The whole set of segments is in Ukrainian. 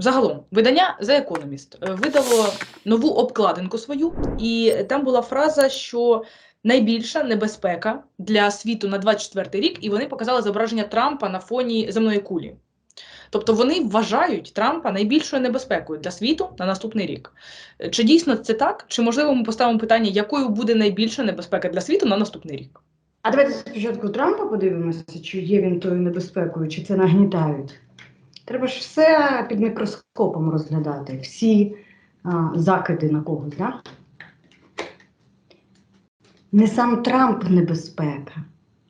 Загалом, видання The Economist е, видало нову обкладинку свою, і там була фраза, що найбільша небезпека для світу на 24 рік, і вони показали зображення Трампа на фоні земної кулі. Тобто вони вважають Трампа найбільшою небезпекою для світу на наступний рік. Е, Чи дійсно це так? Чи можливо ми поставимо питання, якою буде найбільша небезпека для світу на наступний рік? А давайте спочатку Трампа подивимося, чи є він тою небезпекою, чи це нагнітають. Треба ж все під мікроскопом розглядати, всі а, закиди на когось, да? Не сам Трамп небезпека.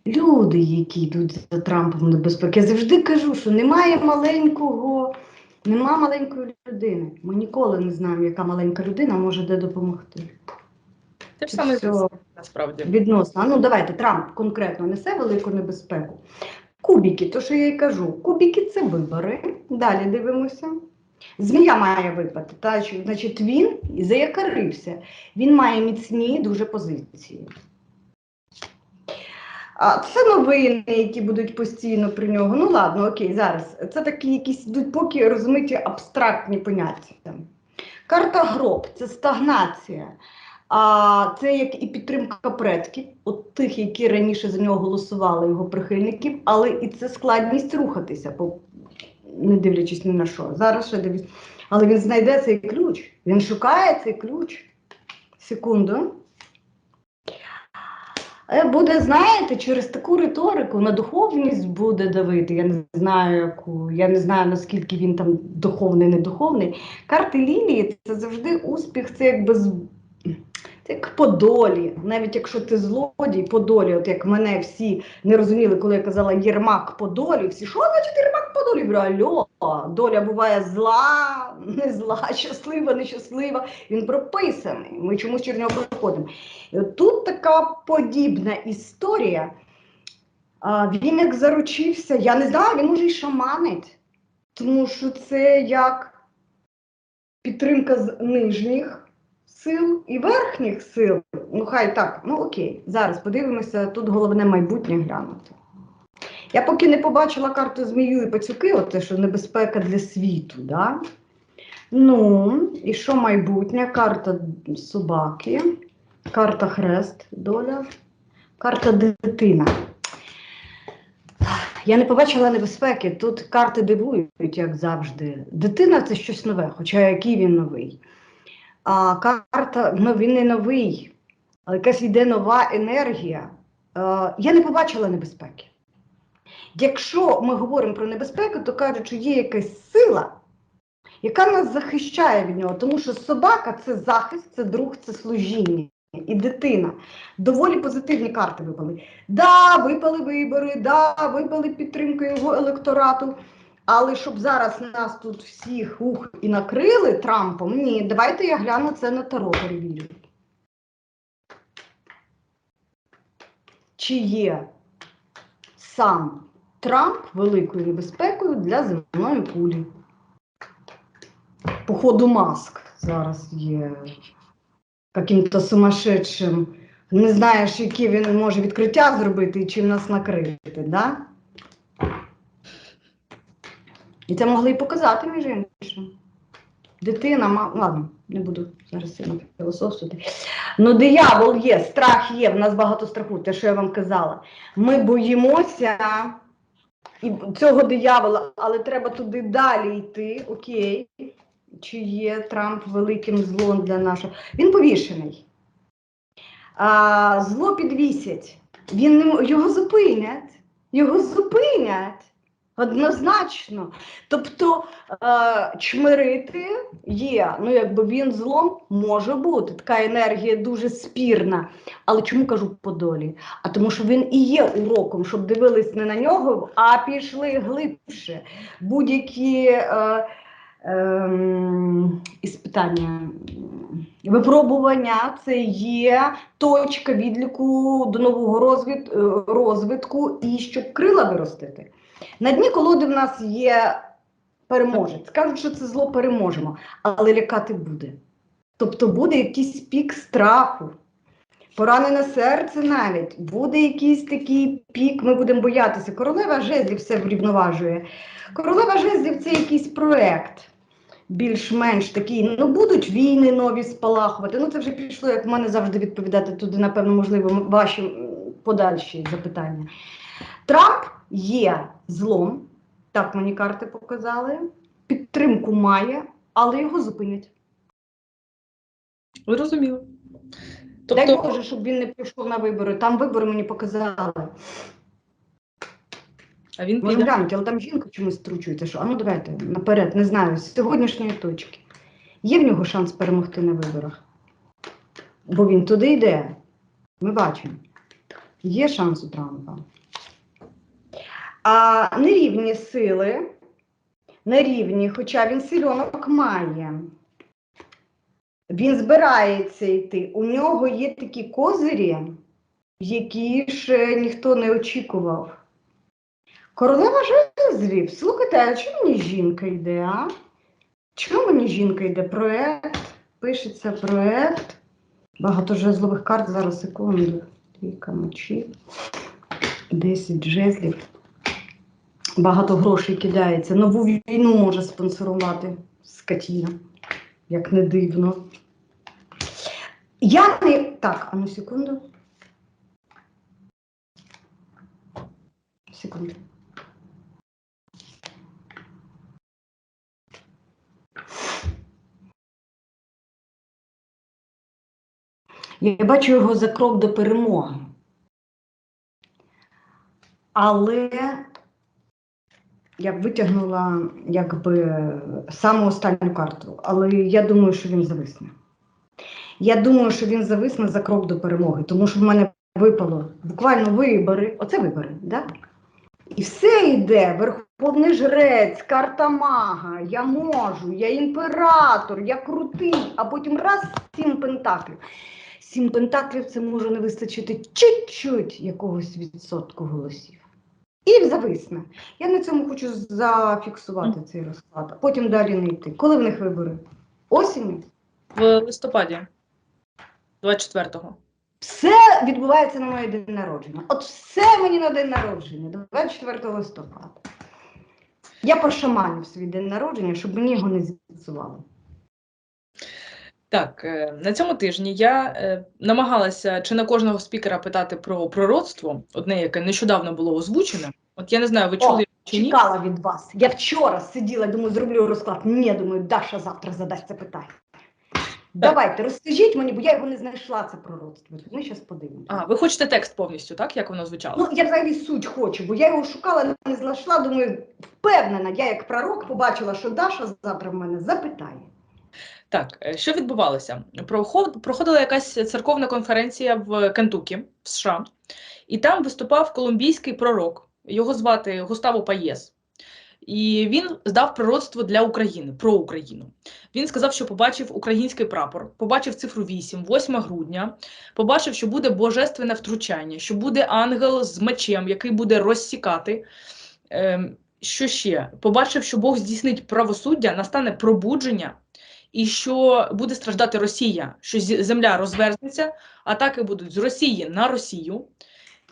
Люди, які йдуть за Трампом небезпека. Я завжди кажу, що немає маленького, нема маленької людини. Ми ніколи не знаємо, яка маленька людина може де допомогти. Те ж саме насправді. Відносно. А Ну давайте Трамп конкретно несе велику небезпеку. Кубіки, то що я й кажу, кубіки це вибори. Далі дивимося. Змія має випати. Та, значить, він заякарився. Він має міцні дуже позиції. А це новини, які будуть постійно при нього. Ну ладно, окей, зараз. Це такі якісь йдуть поки розмиті абстрактні поняття. Карта гроб це стагнація. А це як і підтримка предків, от тих, які раніше за нього голосували, його прихильників, але і це складність рухатися, по- не дивлячись ні на що. Зараз ще дивлюсь. Але він знайде цей ключ. Він шукає цей ключ. Секунду. Е, Буде, знаєте, через таку риторику на духовність буде давити. Я не знаю, яку, я не знаю, наскільки він там духовний, не духовний. Карти Лілії це завжди успіх, це якби як по долі, навіть якщо ти злодій по долі, от як мене всі не розуміли, коли я казала Єрмак по долі, всі що значить Єрмак по долі? Я Говорю, альо, доля буває зла, не зла, щаслива, нещаслива. Він прописаний. Ми чомусь через нього проходимо. Тут така подібна історія. Він як заручився, я не знаю, він може й шаманить, тому що це як підтримка з нижніх сил і верхніх сил. Ну, хай так, ну окей. Зараз подивимося, тут головне майбутнє глянути. Я поки не побачила карту Змію і пацюки, от те, що небезпека для світу. Да? Ну, і що майбутнє? Карта собаки, карта хрест, доля, карта дитина. Я не побачила небезпеки. Тут карти дивують, як завжди. Дитина це щось нове, хоча який він новий. А карта, ну він не новий, але якась йде нова енергія. Е, я не побачила небезпеки. Якщо ми говоримо про небезпеку, то кажуть, що є якась сила, яка нас захищає від нього, тому що собака це захист, це друг, це служіння. І дитина. Доволі позитивні карти випали. Да, випали вибори, да, випали підтримка його електорату. Але щоб зараз нас тут всіх ух і накрили Трампом, ні, давайте я гляну це на Таро перевірю. Чи є сам Трамп великою небезпекою для земної кулі? Походу, маск зараз є каким-то сумасшедшим. Не знаєш, які він може відкриття зробити і чим нас накрити, да? І це могли і показати, між іншим. Дитина, ма... ладно, не буду зараз сильно філософствувати. Ну, диявол є, страх є, в нас багато страху, те, що я вам казала. Ми боїмося і цього диявола, але треба туди далі йти. Окей. Чи є Трамп великим злом для нашого? Він повішений. А, зло підвісять. Він, його зупинять. Його зупинять. Однозначно. Тобто е, чмирити є, ну якби він злом може бути. Така енергія дуже спірна. Але чому кажу по долі? А тому, що він і є уроком, щоб дивились не на нього, а пішли глибше. Будь-які е, ем, іспитання, випробування це є точка відліку до нового е, розвитку і щоб крила виростити. На дні колоди в нас є переможець. Кажуть, що це зло переможемо, але лякати буде. Тобто буде якийсь пік страху, поранене серце навіть, буде якийсь такий пік, ми будемо боятися. Королева жезлів все врівноважує. Королева жезлів це якийсь проект. більш-менш такий, ну будуть війни нові спалахувати. Ну це вже пішло, як в мене завжди відповідати туди, напевно, можливо, ваші подальші запитання. Трамп є злом, так мені карти показали. Підтримку має, але його зупинять. Ви розуміли? Дай Тобто, Боже, щоб він не пішов на вибори. Там вибори мені показали. а він Може піде. глянути, але там жінка чомусь стручується. Що? А ну давайте наперед, не знаю, з сьогоднішньої точки. Є в нього шанс перемогти на виборах? Бо він туди йде. Ми бачимо. Є шанс у Трампа. А нерівні сили, нерівні, хоча він сильонок має. Він збирається йти. У нього є такі козирі, які ж ніхто не очікував. Королева жезлів. Слухайте, а чому мені жінка йде, а? Чому мені жінка йде? Проект, пишеться проект. Багато жезлових карт зараз секунду. Трійка мечів. 10 жезлів. Багато грошей кидається. Нову війну може спонсорувати скотіна, як не дивно. Я не. Так, а ну секунду. Секунду. Я бачу його за крок до перемоги. Але я б витягнула якби саму останню карту. Але я думаю, що він зависне. Я думаю, що він зависне за крок до перемоги, тому що в мене випало буквально вибори. Оце вибори, да? І все йде, верховний жрець, карта мага, я можу, я імператор, я крутий, а потім раз сім пентаклів. Сім пентаклів це може не вистачити чуть-чуть якогось відсотку голосів. І зависне. Я на цьому хочу зафіксувати цей розклад, а потім далі не йти. Коли в них вибори? Осінню? в листопаді 24-го. Все відбувається на моє день народження. От все мені на день народження, 24 листопада. Я пошаманю свій день народження, щоб мені його не зіпсували. Так, е, на цьому тижні я е, намагалася чи на кожного спікера питати про пророцтво, одне, яке нещодавно було озвучене. От я не знаю, ви О, чули чи ні? Чекала від вас. Я вчора сиділа, думаю, зроблю розклад. Ні, думаю, Даша завтра задасть це питання. Давайте, розкажіть мені, бо я його не знайшла, це пророцтво. Ми зараз подивимося. А, ви хочете текст повністю, так? Як воно звучало? Ну, я взагалі суть хочу, бо я його шукала, не знайшла. Думаю, впевнена, я як пророк побачила, що Даша завтра в мене запитає. Так, е, що відбувалося? Проходила якась церковна конференція в Кентукі, в США, і там виступав колумбійський пророк. Його звати Густаво Паєс. І він здав пророцтво для України про Україну. Він сказав, що побачив український прапор, побачив цифру 8, 8 грудня, побачив, що буде божественне втручання, що буде ангел з мечем, який буде розсікати. Ем, що ще? Побачив, що Бог здійснить правосуддя, настане пробудження, і що буде страждати Росія, що земля розверзнеться, атаки будуть з Росії на Росію.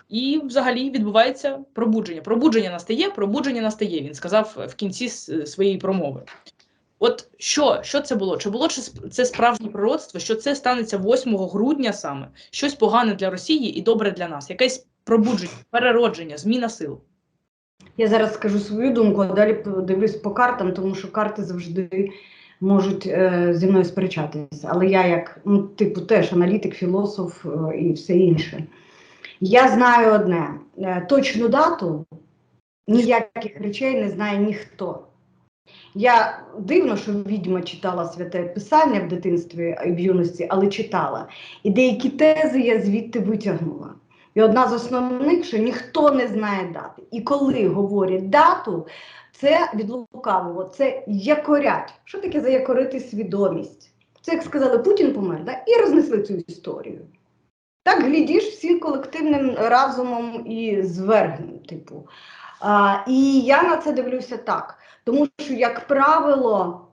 І взагалі відбувається пробудження. Пробудження настає, пробудження настає. Він сказав в кінці своєї промови. От що, що це було? Чи було це справжнє пророцтво? Що це станеться 8 грудня саме? Щось погане для Росії і добре для нас? Якесь пробудження, переродження, зміна сил. Я зараз скажу свою думку, а далі подивлюсь по картам, тому що карти завжди можуть е, зі мною сперечатися. Але я, як ну, типу, теж аналітик, філософ е, і все інше. Я знаю одне: е, точну дату ніяких речей не знає ніхто. Я дивно, що відьма читала святе писання в дитинстві і в юності, але читала. І деякі тези я звідти витягнула. І одна з основних, що ніхто не знає дати. І коли говорять дату, це від лукавого, це якорять. Що таке заякорити свідомість? Це як сказали, Путін помер, да? і рознесли цю історію. Так глядіш всі колективним разумом і звергнем, типу. А, і я на це дивлюся так. Тому що, як правило,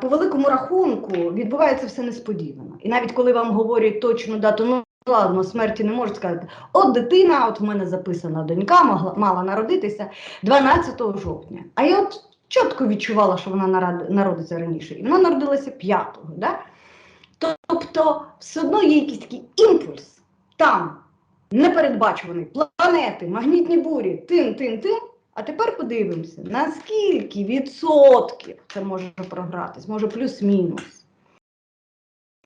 по великому рахунку відбувається все несподівано. І навіть коли вам говорять точну дату, ну ладно, смерті не можуть сказати. От дитина, от в мене записана донька, могла, мала народитися 12 жовтня. А я от чітко відчувала, що вона народиться раніше. І вона народилася 5-го. Да? Тобто, все одно є якийсь такий імпульс там, непередбачуваний, планети, магнітні бурі, тин, тин, тин. А тепер подивимося, наскільки відсотків це може програтись, може плюс-мінус.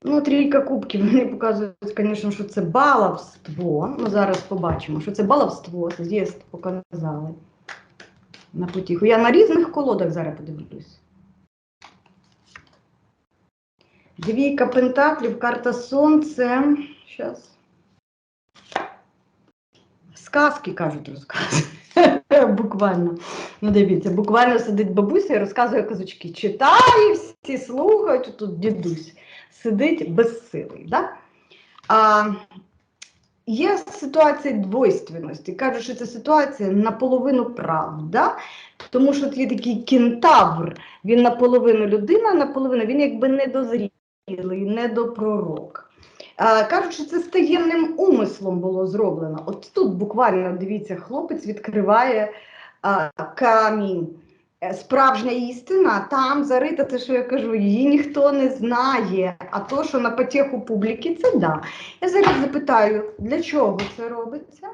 Ну, трійка кубків мені показують, звісно, що це баловство. Ну, зараз побачимо, що це баловство, з'їзд показали на потіху. Я на різних колодах зараз подивлюсь. Двійка пентаклів, карта сонце. Щас. Сказки кажуть, розказують. Буквально. Ну, дивіться, буквально сидить бабуся і розказує казочки. Читає, всі слухають, тут дідусь сидить безсилий. Да? А, є ситуація двойственності. Кажуть, що ця ситуація наполовину правда, тому що є такий кентавр, він наполовину людина, наполовину він якби недозрілий, недопророк. А, кажуть, що це з таємним умислом було зроблено. От тут буквально дивіться, хлопець відкриває а, камінь. Е, Справжня істина там зарита, те, що я кажу, її ніхто не знає. А то, що на потеху публіки, це да. Я зараз запитаю, для чого це робиться?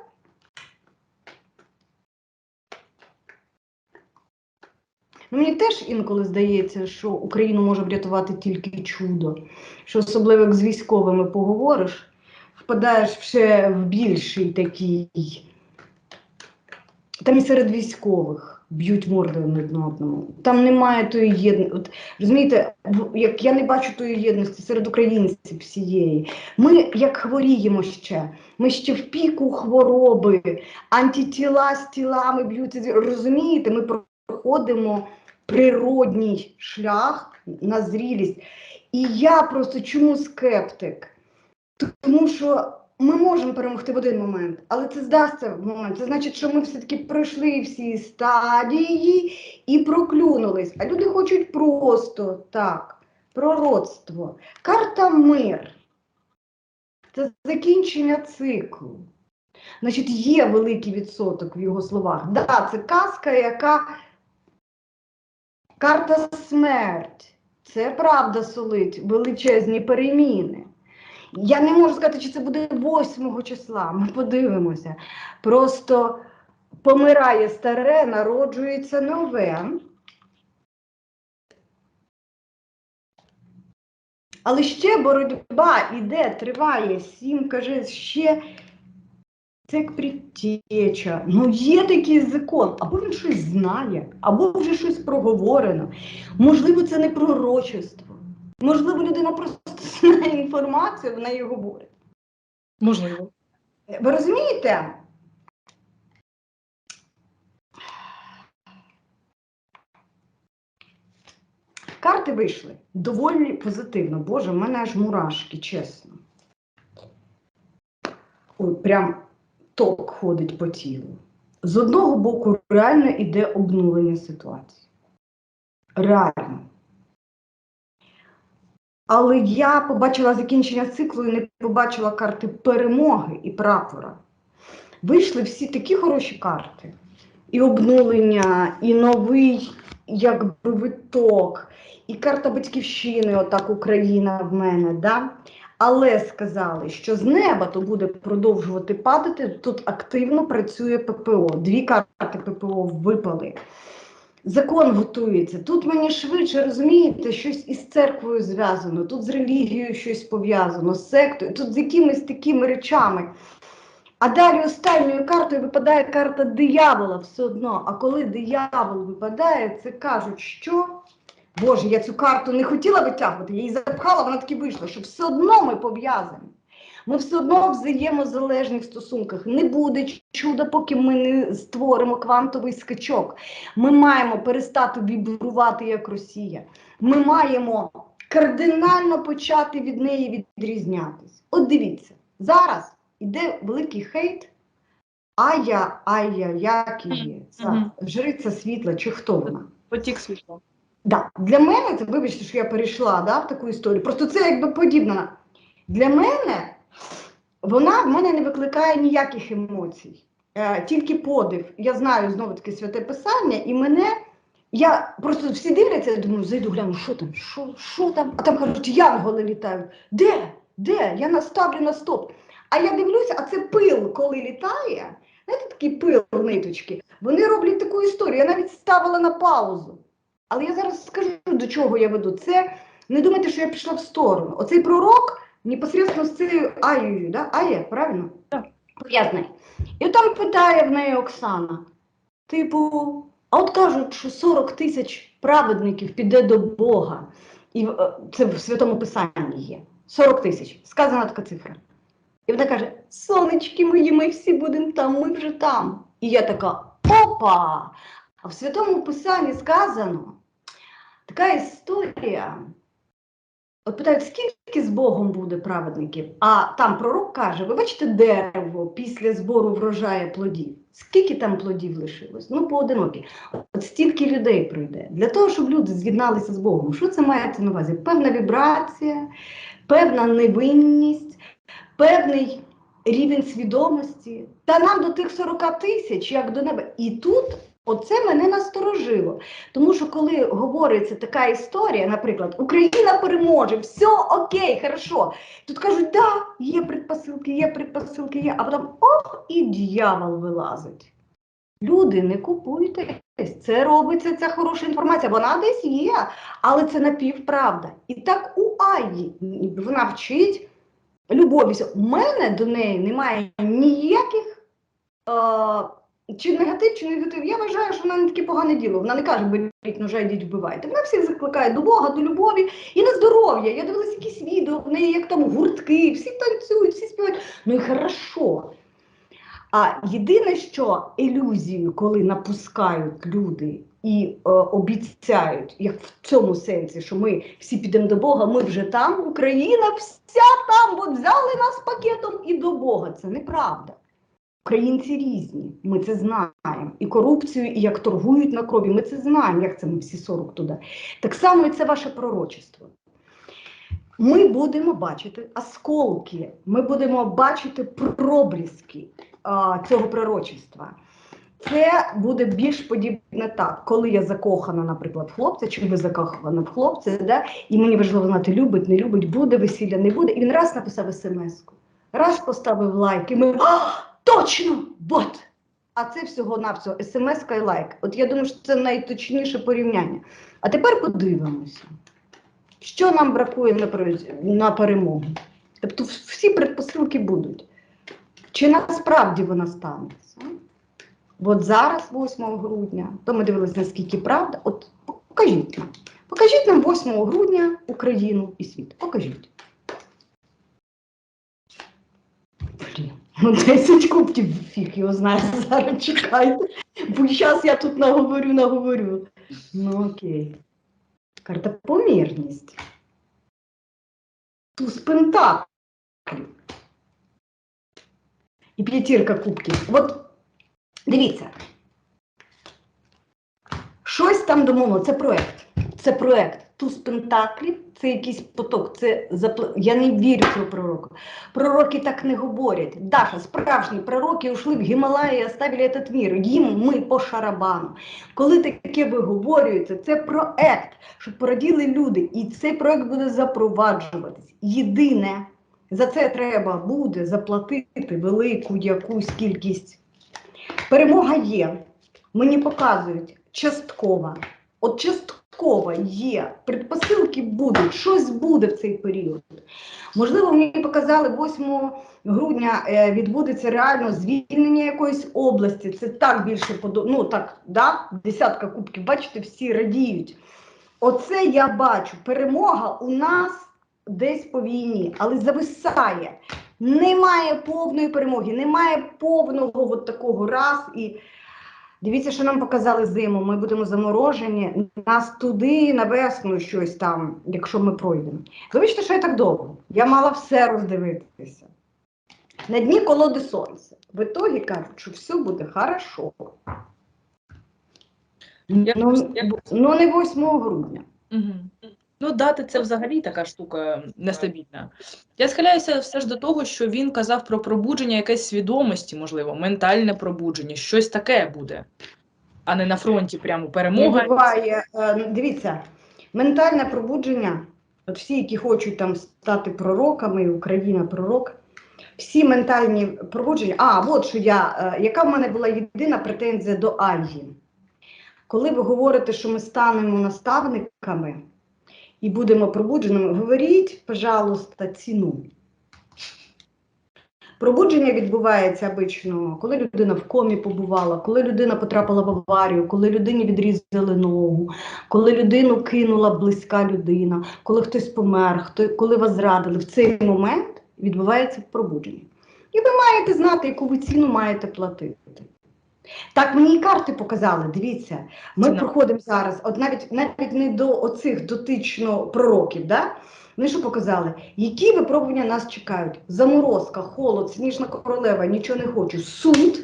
Ну, Мені теж інколи здається, що Україну може врятувати тільки чудо. Що особливо як з військовими поговориш, впадаєш ще в більший такий. Там і серед військових б'ють морди один одному. Там немає тої єдності. Розумієте, як я не бачу тої єдності серед українців всієї. Ми як хворіємо ще. Ми ще в піку хвороби, антитіла з тілами б'ються. Розумієте, ми проходимо природній шлях на зрілість. І я просто чому скептик? Тому що ми можемо перемогти в один момент, але це здасться в момент. Це значить, що ми все-таки пройшли всі стадії і проклюнулись. А люди хочуть просто так, пророцтво. Карта мир. Це закінчення циклу. Значить, є великий відсоток в його словах. Да, це казка, яка карта смерть. Це правда солить величезні переміни. Я не можу сказати, чи це буде 8 числа. Ми подивимося. Просто помирає старе, народжується нове. Але ще боротьба іде, триває. Сім каже, ще це як предтеча. Ну, є такий закон. Або він щось знає, або вже щось проговорено. Можливо, це не пророчество. Можливо, людина просто знає інформацію, вона її говорить. Можливо. Ви розумієте? Карти вийшли доволі позитивно. Боже, в мене аж мурашки, чесно. Ой, прям ток ходить по тілу. З одного боку, реально йде обнулення ситуації. Реально. Але я побачила закінчення циклу і не побачила карти перемоги і прапора. Вийшли всі такі хороші карти. І обнулення, і новий якби виток, і карта батьківщини, отак Україна в мене. Да? Але сказали, що з неба то буде продовжувати падати. Тут активно працює ППО. Дві карти ППО випали. Закон готується. Тут мені швидше розумієте, щось із церквою зв'язано, тут з релігією щось пов'язано, з сектою, тут з якимись такими речами. А далі останньою картою випадає карта диявола все одно. А коли диявол випадає, це кажуть, що Боже, я цю карту не хотіла витягувати, я її запхала, вона таки вийшла, що все одно ми пов'язані. Ми все одно в взаємозалежних стосунках. Не буде чуда, поки ми не створимо квантовий скачок. Ми маємо перестати вібрувати як Росія. Ми маємо кардинально почати від неї відрізнятись. От дивіться, зараз іде великий хейт. Ая, ая, як її, Мгм. жриця світла, чи хто вона? Потік світла. Да. Для мене, це вибачте, що я перейшла да, в таку історію. Просто це якби подібно. на- Для мене вона в мене не викликає ніяких емоцій, е, тільки подив. Я знаю знову таки святе писання, і мене Я просто всі дивляться, я думаю, зайду гляну, що там, що, що там? А там кажуть, янголи літають. Де? Де? Я наставлю на стоп. А я дивлюся, а це пил, коли літає. Знаєте, такий пил ниточки. Вони роблять таку історію. Я навіть ставила на паузу. Але я зараз скажу, до чого я веду. Це не думайте, що я пішла в сторону. Оцей пророк непосередньо з цією Аєю, да? Ая, правильно? Так. Пов'язаний. І там питає в неї Оксана: типу, а от кажуть, що 40 тисяч праведників піде до Бога. І е, це в Святому Писанні є. 40 тисяч. Сказана така цифра. І вона каже: Сонечки мої, ми всі будемо там, ми вже там. І я така: опа! А в Святому Писанні сказано така історія. От питають, скільки з Богом буде праведників? А там пророк каже: ви бачите дерево після збору врожаю плодів. Скільки там плодів лишилось? Ну, поодинокі. От стільки людей прийде. Для того, щоб люди з'єдналися з Богом. Що це мається на увазі? Певна вібрація, певна невинність, певний рівень свідомості. Та нам до тих 40 тисяч, як до неба. І тут оце мене насторожило. Тому що коли говориться така історія, наприклад, Україна переможе, все окей, хорошо. Тут кажуть, да, є предпосилки, є предпосилки, є, а потім ох, і дьявол вилазить. Люди, не купуйтесь. Це робиться ця хороша інформація. Вона десь є, але це напівправда. І так у Аї вона вчить любові. У мене до неї немає ніяких е, чи негатив, чи негатив. Я вважаю, що вона не таке погане діло. Вона не каже, беріть ножа, йдіть вбивайте. Вона всіх закликає до Бога, до любові і на здоров'я. Я дивилася якісь відео, в неї як там гуртки, всі танцюють, всі співають. Ну і хорошо. А єдине, що ілюзію, коли напускають люди і е, обіцяють, як в цьому сенсі, що ми всі підемо до Бога, ми вже там, Україна вся там, от взяли нас пакетом і до Бога. Це неправда. Українці різні, ми це знаємо. І корупцію, і як торгують на крові, ми це знаємо, як це ми всі 40 туди. Так само і це ваше пророчество. Ми будемо бачити осколки, ми будемо бачити пробліски а, цього пророчества. Це буде більш подібне так, коли я закохана, наприклад, хлопця, чи ви закохана в хлопця, да? і мені важливо знати, любить, не любить, буде весілля, не буде. І він раз написав смс-ку, раз поставив лайк, і ми а, точно! Вот! А це всього-навсього смс і лайк. От я думаю, що це найточніше порівняння. А тепер подивимося, що нам бракує на, на перемогу. Тобто всі предпосилки будуть. Чи насправді вона станеться? От зараз, 8 грудня, то ми дивилися, наскільки правда. От покажіть нам. Покажіть нам 8 грудня Україну і світ. Покажіть. Блін, ну 10 кубків фіг його знає. Зараз чекайте. Бо зараз я тут наговорю, наговорю. Ну окей. Карта помірність. Туз пентаклів. І п'ятірка кубків. От дивіться. Щось там домовлено, це проект. Це проект. Туз пентаклів, це якийсь поток. Це запл... Я не вірю цього пророку. Пророки так не говорять. Даша, справжні пророки ушли в Гімалаї і оставили этот мір. Їм ми по шарабану. Коли таке виговорюється, це проект, щоб пораділи люди. І цей проект буде запроваджуватись. Єдине, за це треба буде заплатити велику якусь кількість. Перемога є. Мені показують часткова. От часткова є. Предпосилки будуть, щось буде в цей період. Можливо, мені показали 8 грудня е, відбудеться реально звільнення якоїсь області. Це так більше подо... ну так, да? десятка кубків. Бачите, всі радіють. Оце я бачу. Перемога у нас десь по війні, але зависає. Немає повної перемоги, немає повного от такого раз і. Дивіться, що нам показали зиму. Ми будемо заморожені. Нас туди на весну щось там, якщо ми пройдемо. Вибачте, що я так довго. Я мала все роздивитися. На дні колоди сонця. В ітогі кажуть, що все буде хорошо. Я Ну, я ну не 8 грудня. Мгм. Ну, дати це взагалі така штука нестабільна. Я схиляюся все ж до того, що він казав про пробудження якоїсь свідомості, можливо, ментальне пробудження, щось таке буде. а не на фронті прямо Не буває. Е, Дивіться, ментальне пробудження, от всі, які хочуть там стати пророками, Україна пророк, всі ментальні пробудження. А, от що я, е, яка в мене була єдина претензія до Альї. Коли ви говорите, що ми станемо наставниками і будемо пробудженими, говоріть, пожалуйста, ціну. Пробудження відбувається обично, коли людина в комі побувала, коли людина потрапила в аварію, коли людині відрізали ногу, коли людину кинула близька людина, коли хтось помер, хто, коли вас зрадили. В цей момент відбувається пробудження. І ви маєте знати, яку ви ціну маєте платити. Так мені і карти показали. Дивіться, ми Ціна. проходимо зараз, от навіть навіть не до оцих дотично пророків, да? Вони що показали? Які випробування нас чекають? Заморозка, холод, сніжна королева, нічого не хочу, суд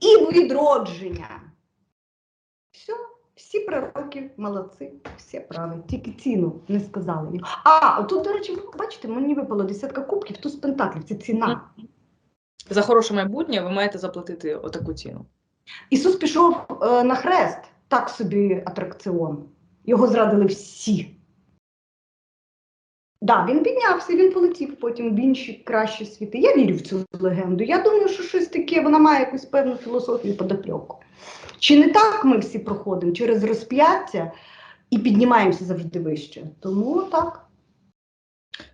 і відродження. Все, всі пророки молодці, всі праві. Тільки ціну не сказали. їм. А, тут, до речі, бачите, мені випало десятка кубків, туз пентаклів, це ціна. За хороше майбутнє ви маєте заплатити отаку ціну. Ісус пішов е, на хрест, так собі атракціон. Його зрадили всі. Да, він піднявся, він полетів потім в інші кращі світи. Я вірю в цю легенду. Я думаю, що щось таке, вона має якусь певну філософію подопльоку. Чи не так ми всі проходимо через розп'яття і піднімаємося завжди вище? Тому так.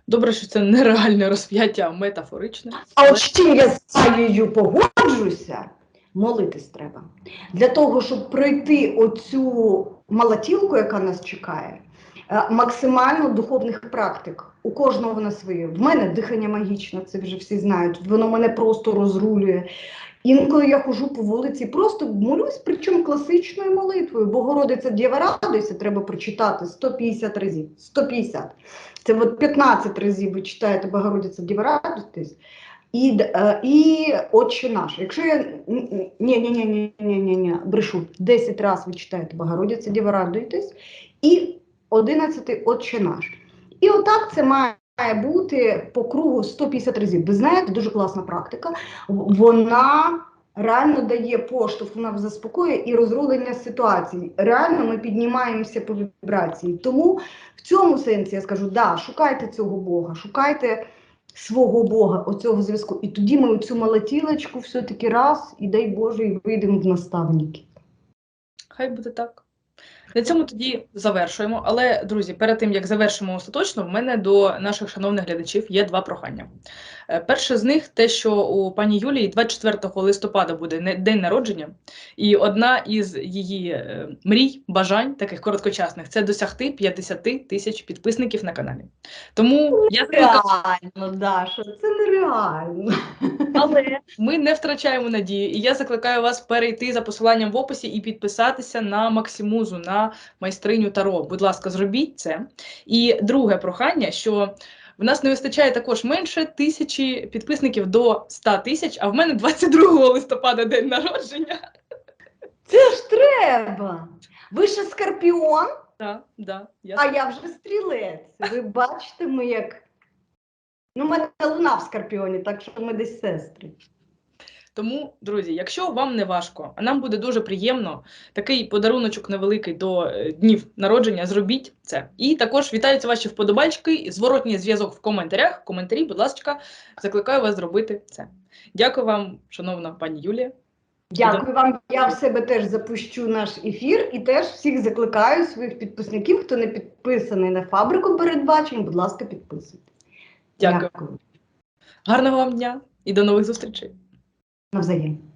Добре, що це не реальне розп'яття, а метафоричне. А от з чим я з Аєю погоджуся, молитись треба. Для того, щоб пройти оцю малатілку, яка нас чекає, е, максимально духовних практик. У кожного вона своє. В мене дихання магічне, це вже всі знають. Воно мене просто розрулює. Інколи я хожу по вулиці, просто молюсь, причому класичною молитвою. Богородиця Дєва радуйся, треба прочитати 150 разів. 150. Це от 15 разів ви читаєте Богородиця Дєва радуйтесь. І, і Отче наш. Якщо я ні, ні, ні, ні, ні, ні, ні, брешу, 10 разів ви читаєте Богородиця Дєва радуйтесь, і 11 Отче наш. І отак це має бути по кругу 150 разів. Ви знаєте, дуже класна практика. Вона реально дає поштовх, вона заспокоює і розрулення ситуацій. Реально ми піднімаємося по вібрації. Тому в цьому сенсі я скажу: да, шукайте цього Бога, шукайте свого Бога, оцього зв'язку. І тоді ми оцю малотілочку все-таки раз, і дай Боже, і вийдемо в наставники. Хай буде так. На цьому тоді завершуємо. Але, друзі, перед тим як завершимо остаточно, в мене до наших шановних глядачів є два прохання. Е, Перше з них те, що у пані Юлії 24 листопада буде день народження, і одна із її е, мрій, бажань, таких короткочасних, це досягти 50 тисяч підписників на каналі. Тому я Реально, Даша, це нереально. але ми не втрачаємо надії, і я закликаю вас перейти за посиланням в описі і підписатися на Максимузу, на майстриню Таро. Будь ласка, зробіть це. І друге прохання, що в нас не вистачає також менше тисячі підписників до 100 тисяч, а в мене 22 листопада день народження. Це ж треба. Ви ще скорпіон, Да, да, я... а я вже стрілець. Ви бачите, ми як. Ну, мене луна в скорпіоні, так що ми десь сестри. Тому, друзі, якщо вам не важко, а нам буде дуже приємно, такий подаруночок невеликий до е, днів народження, зробіть це. І також вітаються ваші вподобайки, зворотній зв'язок в коментарях. Коментарі, будь ласка, закликаю вас зробити це. Дякую вам, шановна пані Юлія. Дякую вам. Я в себе теж запущу наш ефір і теж всіх закликаю своїх підписників, хто не підписаний на фабрику передбачень, будь ласка, підписуйтесь. Дякую. Гарного вам дня і до нових зустрічей. Nos vemos.